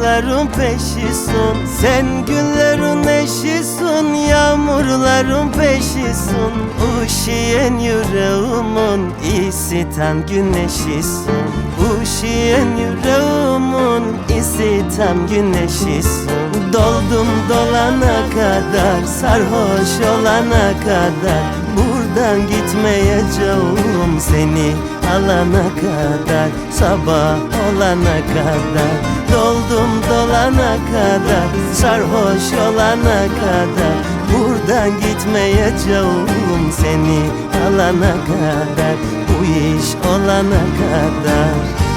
yağmurların peşisun Sen günlerin eşisun Yağmurların peşisun Uşiyen yüreğimin isiten güneşisin Uşiyen yüreğimin isiten güneşisin Doldum dolana kadar Sarhoş olana kadar Buradan gitmeyeceğim seni alana kadar Sabah olana kadar. Doldum dolana kadar Sarhoş olana kadar. Buradan gitmeyeceğim seni alana kadar Bu iş olana kadar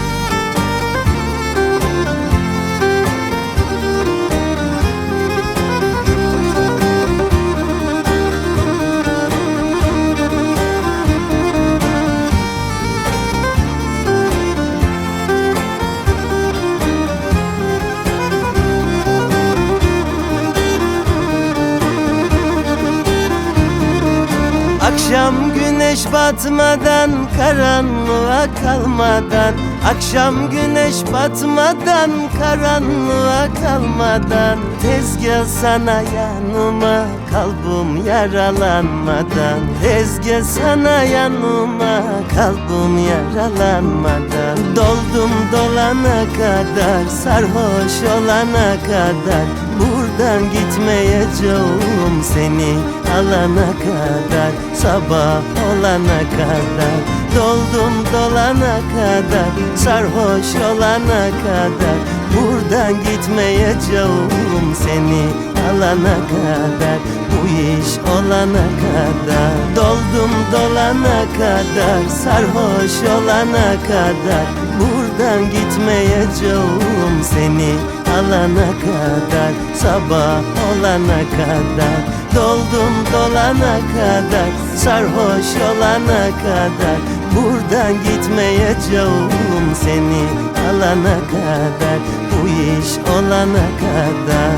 Akşam güneş batmadan karanlığa kalmadan Akşam güneş batmadan karanlığa kalmadan Tezgah sana yanıma kalbim yaralanmadan. Tezgah sana yanıma kalbim yaralanmadan. Doldum dolana kadar sarhoş olana kadar. Buradan gitmeyeceğim seni alana kadar. Sabah olana kadar Doldum dolana kadar Sarhoş olana kadar. Buradan gitmeyeceğim seni alana kadar Bu iş olana kadar. Doldum dolana kadar Sarhoş olana kadar. Buradan gitmeyeceğim seni alana kadar Sabah olana kadar Doldum dolana kadar Sarhoş olana kadar Buradan gitmeyeceğim seni alana kadar Bu iş olana kadar